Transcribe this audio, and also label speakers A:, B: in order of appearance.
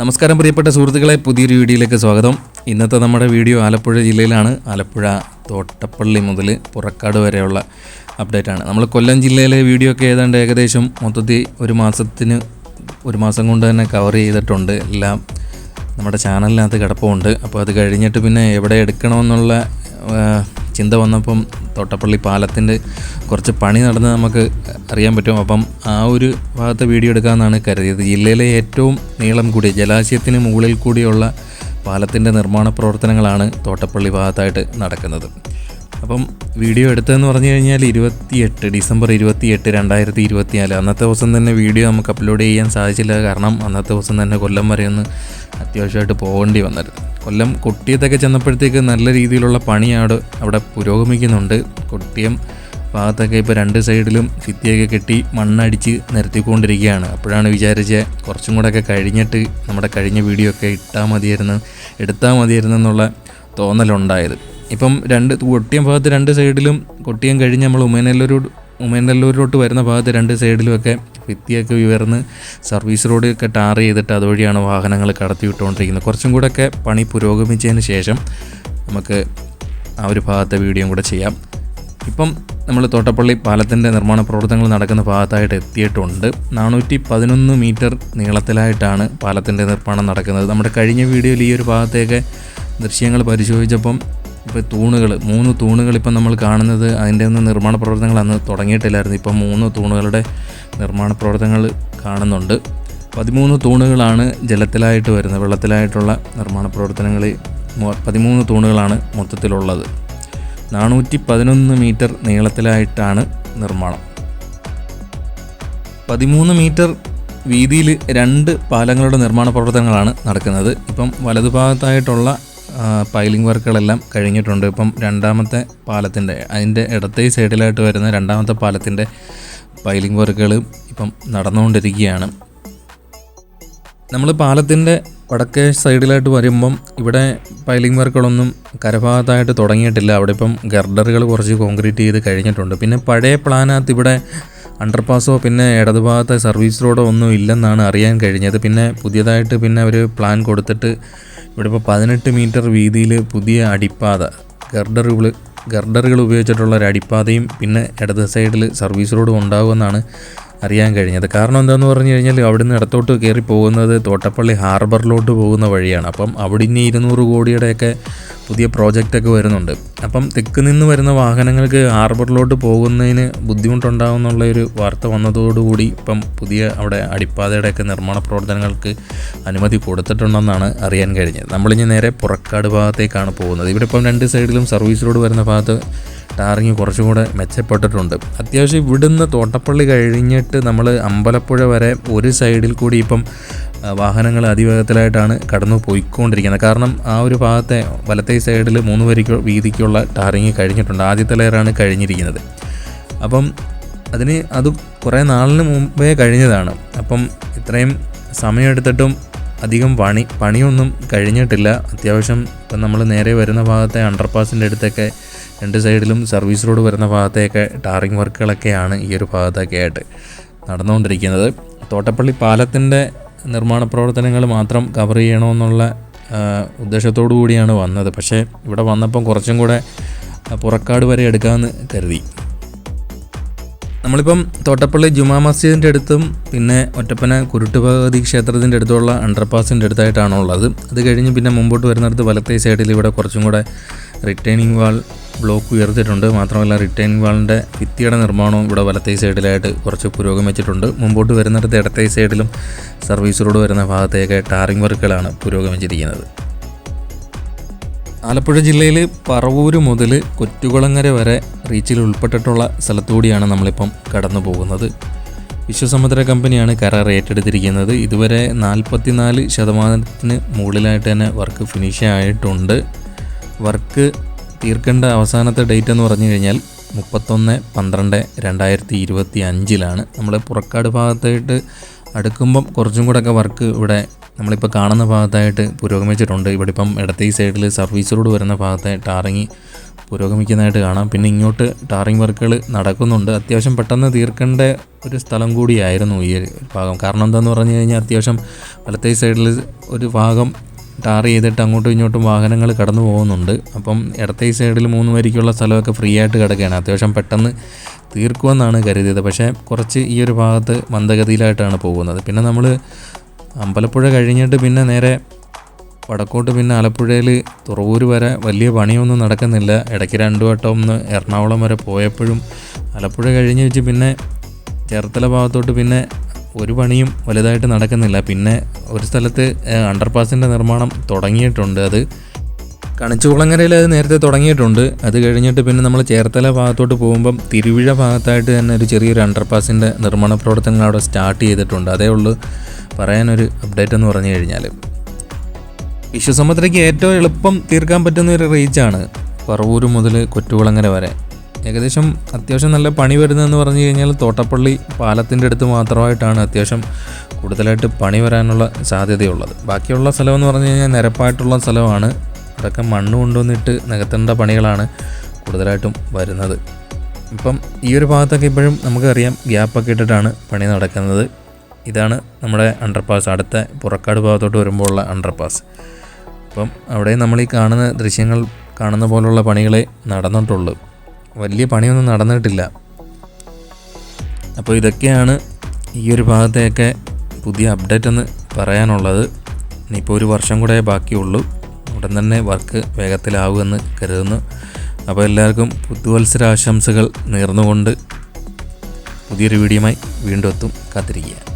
A: നമസ്കാരം പ്രിയപ്പെട്ട സുഹൃത്തുക്കളെ പുതിയൊരു വീഡിയോയിലേക്ക് സ്വാഗതം. ഇന്നത്തെ നമ്മുടെ വീഡിയോ ആലപ്പുഴ ജില്ലയിലാണ്. ആലപ്പുഴ തോട്ടപ്പള്ളി മുതൽ പുറക്കാട് വരെയുള്ള അപ്ഡേറ്റ് ആണ് നമ്മൾ കൊല്ലം ജില്ലയിലെ വീഡിയോ ഒക്കെ ഏതാണ്ട് ഏകദേശം മൊത്തത്തിൽ ഒരു മാസത്തിന് ഒരു മാസം കൊണ്ട് തന്നെ കവർ ചെയ്തിട്ടുണ്ട്. എല്ലാം നമ്മുടെ ചാനലിനകത്ത് കിടപ്പുണ്ട്. അപ്പോൾ അത് കഴിഞ്ഞിട്ട് പിന്നെ എവിടെ എടുക്കണമെന്നുള്ള ചിന്ത വന്നപ്പം തോട്ടപ്പള്ളി പാലത്തിന്റെ കുറച്ച് പണി നടന്ന് നമുക്ക് അറിയാൻ പറ്റും. അപ്പം ആ ഒരു ഭാഗത്തെ വീഡിയോ എടുക്കാമെന്നാണ് കരുതിയത്. ജില്ലയിലെ ഏറ്റവും നീളം കൂടിയ ജലാശയത്തിന് മുകളിൽ കൂടിയുള്ള പാലത്തിന്റെ നിർമ്മാണ പ്രവർത്തനങ്ങളാണ് തോട്ടപ്പള്ളി ഭാഗത്തായിട്ട് നടക്കുന്നത്. അപ്പം വീഡിയോ എടുത്തതെന്ന് പറഞ്ഞു കഴിഞ്ഞാൽ ഇരുപത്തിയെട്ട് ഡിസംബർ ഇരുപത്തിയെട്ട് രണ്ടായിരത്തി ഇരുപത്തിനാല് അന്നത്തെ ദിവസം തന്നെ വീഡിയോ നമുക്ക് അപ്ലോഡ് ചെയ്യാൻ സാധിച്ചില്ല. കാരണം അന്നത്തെ ദിവസം തന്നെ കൊല്ലം വരെ ഒന്ന് അത്യാവശ്യമായിട്ട് പോകേണ്ടി വന്നിരുന്നു. കൊല്ലം കൊട്ടിയത്തൊക്കെ ചെന്നപ്പോഴത്തേക്ക് നല്ല രീതിയിലുള്ള പണിയാണ് അവിടെ പുരോഗമിക്കുന്നുണ്ട്. കൊട്ടിയം ഭാഗത്തൊക്കെ ഇപ്പോൾ രണ്ട് സൈഡിലും ഭിത്തിയൊക്കെ കെട്ടി മണ്ണടിച്ച് നിരത്തിക്കൊണ്ടിരിക്കുകയാണ്. അപ്പോഴാണ് വിചാരിച്ച കുറച്ചും കൂടെയൊക്കെ കഴിഞ്ഞിട്ട് നമ്മുടെ കഴിഞ്ഞ വീഡിയോ ഒക്കെ ഇട്ടാൽ മതിയായിരുന്നു എടുത്താൽ മതിയായിരുന്നു എന്നുള്ള തോന്നലുണ്ടായത്. ഇപ്പം രണ്ട് കൊട്ടിയം ഭാഗത്ത് രണ്ട് സൈഡിലും കൊട്ടിയം കഴിഞ്ഞ് നമ്മൾ ഉമേനല്ലൂർ ഉമേനല്ലൂരിലോട്ട് വരുന്ന ഭാഗത്ത് രണ്ട് സൈഡിലുമൊക്കെ ഭിത്തിയൊക്കെ ഉയർന്ന് സർവീസ് റോഡൊക്കെ ടാർ ചെയ്തിട്ട് അതുവഴിയാണ് വാഹനങ്ങൾ കടത്തി വിട്ടുകൊണ്ടിരിക്കുന്നത് കുറച്ചും കൂടെയൊക്കെ പണി പുരോഗമിച്ചതിന് ശേഷം നമുക്ക് ആ ഒരു ഭാഗത്തെ വീഡിയോ കൂടെ ചെയ്യാം. ഇപ്പം നമ്മൾ തോട്ടപ്പള്ളി പാലത്തിന്റെ നിർമ്മാണ പ്രവർത്തനങ്ങൾ നടക്കുന്ന ഭാഗത്തായിട്ട് എത്തിയിട്ടുണ്ട്. നാനൂറ്റി പതിനൊന്ന് മീറ്റർ നീളത്തിലായിട്ടാണ് പാലത്തിന്റെ നിർമ്മാണം നടക്കുന്നത്. നമ്മുടെ കഴിഞ്ഞ വീഡിയോയിൽ ഈ ഒരു ഭാഗത്തേക്ക് ദൃശ്യങ്ങൾ പരിശോധിച്ചപ്പം ഇപ്പോൾ തൂണുകൾ മൂന്ന് തൂണുകൾ ഇപ്പം നമ്മൾ കാണുന്നത് അതിന്റെ ഒന്നും നിർമ്മാണ പ്രവർത്തനങ്ങൾ അന്ന് തുടങ്ങിയിട്ടില്ലായിരുന്നു. ഇപ്പം മൂന്ന് തൂണുകളുടെ നിർമ്മാണ പ്രവർത്തനങ്ങൾ കാണുന്നുണ്ട്. പതിമൂന്ന് തൂണുകളാണ് ജലത്തിലായിട്ട് വരുന്നത് വെള്ളത്തിലായിട്ടുള്ള നിർമ്മാണ പ്രവർത്തനങ്ങളിൽ മൊ- പതിമൂന്ന് തൂണുകളാണ് മൊത്തത്തിലുള്ളത്. നാനൂറ്റി പതിനൊന്ന് മീറ്റർ നീളത്തിലായിട്ടാണ് നിർമ്മാണം. പതിമൂന്ന് മീറ്റർ വീതിയിൽ രണ്ട് പാലങ്ങളുടെ നിർമ്മാണ പ്രവർത്തനങ്ങളാണ് നടക്കുന്നത്. ഇപ്പം വലതുഭാഗത്തായിട്ടുള്ള പൈലിംഗ് വർക്കുകളെല്ലാം കഴിഞ്ഞിട്ടുണ്ട്. ഇപ്പം രണ്ടാമത്തെ പാലത്തിന്റെ അതിന്റെ ഇടത്തേ സൈഡിലായിട്ട് വരുന്ന രണ്ടാമത്തെ പാലത്തിന്റെ പൈലിംഗ് വർക്കുകൾ ഇപ്പം നടന്നുകൊണ്ടിരിക്കുകയാണ്. നമ്മൾ പാലത്തിന്റെ വടക്കേ സൈഡിലായിട്ട് വരുമ്പം ഇവിടെ പൈലിംഗ് വർക്കുകളൊന്നും കരഭാഗത്തായിട്ട് തുടങ്ങിയിട്ടില്ല. അവിടെ ഇപ്പം ഗർഡറുകൾ കുറച്ച് കോൺക്രീറ്റ് ചെയ്ത് കഴിഞ്ഞിട്ടുണ്ട്. പിന്നെ പഴയ പ്ലാനകത്ത് ഇവിടെ അണ്ടർപാസോ പിന്നെ ഇടതുഭാഗത്തെ സർവീസ് റോഡോ ഒന്നും ഇല്ലെന്നാണ് അറിയാൻ കഴിഞ്ഞത്. പിന്നെ പുതിയതായിട്ട് പിന്നെ അവർ പ്ലാൻ കൊടുത്തിട്ട് ഇവിടെ ഇപ്പോൾ പതിനെട്ട് മീറ്റർ വീതിയിൽ പുതിയ അടിപ്പാത ഗർഡറുകൾ ഗർഡറുകൾ ഉപയോഗിച്ചിട്ടുള്ള ഒരു അടിപ്പാതയും പിന്നെ ഇടത് സൈഡിൽ സർവീസ് റോഡും ഉണ്ടാകുമെന്നാണ് അറിയാൻ കഴിഞ്ഞത്. കാരണം എന്താണെന്ന് പറഞ്ഞു കഴിഞ്ഞാൽ അവിടുന്ന് ഇടത്തോട്ട് കയറി പോകുന്നത് തോട്ടപ്പള്ളി ഹാർബറിലോട്ട് പോകുന്ന വഴിയാണ്. അപ്പം അവിടെ ഇനി ഇരുന്നൂറ് കോടിയുടെയൊക്കെ പുതിയ പ്രോജക്റ്റൊക്കെ വരുന്നുണ്ട്. അപ്പം തെക്ക് നിന്ന് വരുന്ന വാഹനങ്ങൾക്ക് ഹാർബറിലോട്ട് പോകുന്നതിന് ബുദ്ധിമുട്ടുണ്ടാകുമെന്നുള്ള ഒരു വാർത്ത വന്നതോടുകൂടി ഇപ്പം പുതിയ അവിടെ അടിപ്പാതയുടെയൊക്കെ നിർമ്മാണ പ്രവർത്തനങ്ങൾക്ക് അനുമതി കൊടുത്തിട്ടുണ്ടെന്നാണ് അറിയാൻ കഴിഞ്ഞത്. നമ്മളിനി നേരെ പുറക്കാട് ഭാഗത്തേക്കാണ് പോകുന്നത്. ഇവിടെ ഇപ്പം രണ്ട് സൈഡിലും സർവീസ് റോഡ് വരുന്ന ഭാഗത്ത് ടാറിങ് കുറച്ചും കൂടെ മെച്ചപ്പെട്ടിട്ടുണ്ട്. അത്യാവശ്യം ഇവിടുന്ന് തോട്ടപ്പള്ളി കഴിഞ്ഞിട്ട് നമ്മൾ അമ്പലപ്പുഴ വരെ ഒരു സൈഡിൽ കൂടി ഇപ്പം വാഹനങ്ങൾ അതിവേഗത്തിലായിട്ടാണ് കടന്നു പോയിക്കൊണ്ടിരിക്കുന്നത്. കാരണം ആ ഒരു ഭാഗത്തെ വലത്തേ സൈഡിൽ മൂന്ന് വരിക്കോ വീതിക്കുള്ള ടാറിങ് കഴിഞ്ഞിട്ടുണ്ട്. ആദ്യത്തെ ലെയറാണ് കഴിഞ്ഞിരിക്കുന്നത്. അപ്പം അതിന് അത് കുറേ നാളിന് മുമ്പേ കഴിഞ്ഞതാണ്. അപ്പം ഇത്രയും സമയമെടുത്തിട്ടും അധികം പണി പണിയൊന്നും കഴിഞ്ഞിട്ടില്ല. അത്യാവശ്യം ഇപ്പം നമ്മൾ നേരെ വരുന്ന ഭാഗത്തെ അണ്ടർപാസിന്റെ അടുത്തൊക്കെ രണ്ട് സൈഡിലും സർവീസ് റോഡ് വരുന്ന ഭാഗത്തെയൊക്കെ ടാറിങ് വർക്കുകളൊക്കെയാണ് ഈ ഒരു ഭാഗത്തൊക്കെ ആയിട്ട് നടന്നുകൊണ്ടിരിക്കുന്നത്. തോട്ടപ്പള്ളി പാലത്തിന്റെ നിർമ്മാണ പ്രവർത്തനങ്ങൾ മാത്രം കവർ ചെയ്യണമെന്നുള്ള ഉദ്ദേശത്തോടു കൂടിയാണ് വന്നത്. പക്ഷേ ഇവിടെ വന്നപ്പം കുറച്ചും കൂടെ പുറക്കാട് വരെ എടുക്കാമെന്ന് കരുതി. നമ്മളിപ്പം തോട്ടപ്പള്ളി ജുമാ മസ്ജിദിന്റെ അടുത്തും പിന്നെ ഒറ്റപ്പന കുരുട്ടുഭഗവതി ക്ഷേത്രത്തിന്റെ അടുത്തുള്ള അണ്ടർപാസിന്റെ അടുത്തായിട്ടാണുള്ളത്. അത് കഴിഞ്ഞ് പിന്നെ മുമ്പോട്ട് വരുന്നിടത്ത് വലത്തേ സൈഡിൽ ഇവിടെ കുറച്ചും കൂടെ റിട്ടേണിംഗ് വാൾ ബ്ലോക്ക് ഉയർത്തിയിട്ടുണ്ട്. മാത്രമല്ല റിട്ടേണിംഗ് വാളിന്റെ ഭിത്തിയുടെ നിർമ്മാണവും ഇവിടെ വലത്തേ സൈഡിലായിട്ട് കുറച്ച് പുരോഗമിച്ചിട്ടുണ്ട് മുമ്പോട്ട് വരുന്നിടത്ത് ഇടത്തേ സൈഡിലും സർവീസ് റോഡ് വരുന്ന ഭാഗത്തേക്ക് ടാറിംഗ് വർക്കുകളാണ് പുരോഗമിച്ചിരിക്കുന്നത് ആലപ്പുഴ ജില്ലയിൽ പറവൂര് മുതൽ കൊറ്റുകുളങ്ങര വരെ റീച്ചിൽ ഉൾപ്പെട്ടിട്ടുള്ള സ്ഥലത്തുകൂടിയാണ് നമ്മളിപ്പം കടന്നു പോകുന്നത്. വിശ്വസമുദ്ര കമ്പനിയാണ് കരാർ ഏറ്റെടുത്തിരിക്കുന്നത്. ഇതുവരെ നാൽപ്പത്തിനാല് ശതമാനത്തിന് മുകളിലായിട്ട് തന്നെ വർക്ക് ഫിനിഷ് ആയിട്ടുണ്ട്. വർക്ക് തീർക്കേണ്ട അവസാനത്തെ ഡേറ്റ് എന്ന് പറഞ്ഞു കഴിഞ്ഞാൽ മുപ്പത്തൊന്ന് പന്ത്രണ്ട് രണ്ടായിരത്തി ഇരുപത്തി അഞ്ചിലാണ്. നമ്മൾ പുറക്കാട് ഭാഗത്തായിട്ട് അടുക്കുമ്പം കുറച്ചും കൂടെയൊക്കെ വർക്ക് ഇവിടെ നമ്മളിപ്പോൾ കാണുന്ന ഭാഗത്തായിട്ട് പുരോഗമിച്ചിട്ടുണ്ട്. ഇവിടെ ഇപ്പം ഇടത്തെ ഈ സൈഡിൽ സർവീസ് റോഡ് വരുന്ന ഭാഗത്തെ ടാറിങ് പുരോഗമിക്കുന്നതായിട്ട് കാണാം. പിന്നെ ഇങ്ങോട്ട് ടാറിങ് വർക്കുകൾ നടക്കുന്നുണ്ട്. അത്യാവശ്യം പെട്ടെന്ന് തീർക്കേണ്ട ഒരു സ്ഥലം കൂടിയായിരുന്നു ഈ ഭാഗം. കാരണം എന്താണെന്ന് പറഞ്ഞു കഴിഞ്ഞാൽ അത്യാവശ്യം വലത്തേ സൈഡിൽ ഒരു ഭാഗം ടാർ ചെയ്തിട്ട് അങ്ങോട്ടും ഇങ്ങോട്ടും വാഹനങ്ങൾ കടന്നു പോകുന്നുണ്ട്. അപ്പം ഇടത്തെ സൈഡിൽ മൂന്ന് വരിക്കുള്ള സ്ഥലമൊക്കെ ഫ്രീ ആയിട്ട് കിടക്കുകയാണ്. അത്യാവശ്യം പെട്ടെന്ന് തീർക്കുമെന്നാണ് കരുതിയത്. പക്ഷേ കുറച്ച് ഈ ഒരു ഭാഗത്ത് മന്ദഗതിയിലായിട്ടാണ് പോകുന്നത്. പിന്നെ നമ്മൾ അമ്പലപ്പുഴ കഴിഞ്ഞിട്ട് പിന്നെ നേരെ വടക്കോട്ട് പിന്നെ ആലപ്പുഴയിൽ തുറവൂർ വരെ വലിയ പണിയൊന്നും നടക്കുന്നില്ല. ഇടയ്ക്ക് രണ്ടു വട്ടം ഒന്ന് എറണാകുളം വരെ പോയപ്പോഴും ആലപ്പുഴ കഴിഞ്ഞ് വെച്ച് പിന്നെ ചേർത്തല ഭാഗത്തോട്ട് പിന്നെ ഒരു പണിയും വലുതായിട്ട് നടക്കുന്നില്ല. പിന്നെ ഒരു സ്ഥലത്ത് അണ്ടർപാസിന്റെ നിർമ്മാണം തുടങ്ങിയിട്ടുണ്ട്. അത് കണിച്ചുകുളങ്ങരയിൽ അത് നേരത്തെ തുടങ്ങിയിട്ടുണ്ട്. അത് കഴിഞ്ഞിട്ട് പിന്നെ നമ്മൾ ചേർത്തല ഭാഗത്തോട്ട് പോകുമ്പം തിരുവിഴ ഭാഗത്തായിട്ട് തന്നെ ഒരു ചെറിയൊരു അണ്ടർപാസിന്റെ നിർമ്മാണ പ്രവർത്തനങ്ങൾ അവിടെ സ്റ്റാർട്ട് ചെയ്തിട്ടുണ്ട്. അതേ ഉള്ളൂ പറയാനൊരു അപ്ഡേറ്റ് എന്ന് പറഞ്ഞു കഴിഞ്ഞാൽ വിശ്വസമുദ്രയ്ക്ക് ഏറ്റവും എളുപ്പം തീർക്കാൻ പറ്റുന്ന ഒരു റീച്ചാണ് പറവൂർ മുതൽ കൊറ്റുകുളങ്ങര വരെ. ഏകദേശം അത്യാവശ്യം നല്ല പണി വരുന്നതെന്ന് പറഞ്ഞു കഴിഞ്ഞാൽ തോട്ടപ്പള്ളി പാലത്തിന്റെ അടുത്ത് മാത്രമായിട്ടാണ് അത്യാവശ്യം കൂടുതലായിട്ട് പണി വരാനുള്ള സാധ്യതയുള്ളത്. ബാക്കിയുള്ള സ്ഥലമെന്ന് പറഞ്ഞു കഴിഞ്ഞാൽ നിരപ്പായിട്ടുള്ള സ്ഥലമാണ്. അതൊക്കെ മണ്ണ് കൊണ്ടുവന്നിട്ട് നികത്തേണ്ട പണികളാണ് കൂടുതലായിട്ടും വരുന്നത്. ഇപ്പം ഈ ഒരു ഭാഗത്തൊക്കെ ഇപ്പോഴും നമുക്കറിയാം ഗ്യാപ്പൊക്കെ ഇട്ടിട്ടാണ് പണി നടക്കുന്നത്. ഇതാണ് നമ്മുടെ അണ്ടർപാസ് അടുത്ത പുറക്കാട് ഭാഗത്തോട്ട് വരുമ്പോഴുള്ള അണ്ടർപാസ്. അപ്പം അവിടെ നമ്മൾ ഈ കാണുന്ന ദൃശ്യങ്ങൾ കാണുന്ന പോലുള്ള പണികളെ നടന്നിട്ടുള്ളൂ. വലിയ പണിയൊന്നും നടന്നിട്ടില്ല. അപ്പോൾ ഇതൊക്കെയാണ് ഈ ഒരു ഭാഗത്തെയൊക്കെ പുതിയ അപ്ഡേറ്റ് എന്ന് പറയാനുള്ളത്. ഇനിയിപ്പോൾ ഒരു വർഷം കൂടെ ബാക്കിയുള്ളൂ. ഉടൻ തന്നെ വർക്ക് വേഗത്തിലാവുമെന്ന് കരുതുന്നു. അപ്പോൾ എല്ലാവർക്കും പുതുവത്സര ആശംസകൾ നേർന്നുകൊണ്ട് പുതിയൊരു വീഡിയോയുമായി വീണ്ടും എത്തും. കാത്തിരിക്കുക.